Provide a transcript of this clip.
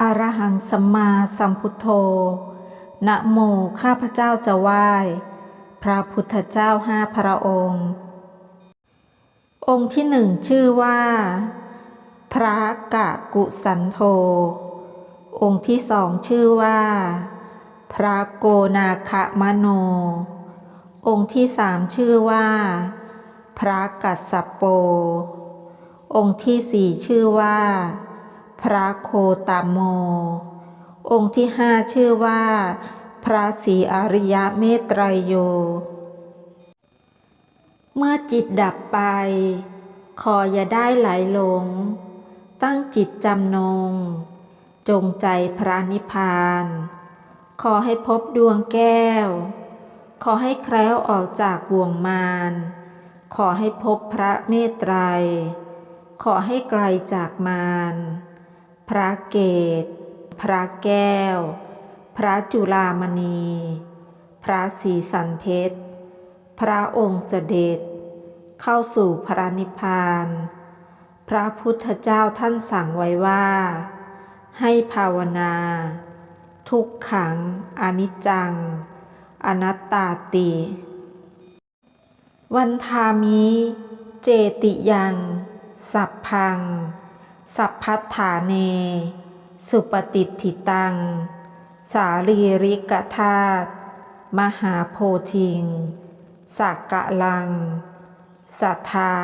อรหังสัมมาสัมพุทโธ นะโมข้าพเจ้าจะไหว้ พระพุทธเจ้าห้าพระองค์ องค์ที่หนึ่งชื่อว่า พระกะกุสันโธ องค์ที่สองชื่อว่า พระโกนาคะมโน องค์ที่สามชื่อว่า พระกัสสปโป องค์ที่สี่ชื่อว่า พระโคตามโม องค์ที่ห้าชื่อว่า พระศรีอริยเมตไตรโย เมื่อจิตดับไปขออย่าได้ไหลหลง ตั้งจิตจำนง จงใจพระนิพพาน ขอให้พบดวงแก้ว ขอให้แคล้วออกจากบ่วงมารขอให้พบพระเมตไตร ขอให้ไกลจากมาร พระเกต พระแก้ว พระจุลามณี พระศรีสันเพชร พระองค์เสด็จ เข้าสู่พระนิพพาน พระพุทธเจ้าท่านสั่งไว้ว่า ให้ภาวนา ทุกขัง อนิจจัง อนัตตาติ วันทามิ เจติยัง สัพพัง สัพพัฏฐาเน สุปฏิทิตัง สาลีริกธาตุมหาโพธิงสักกะลัง สัทธา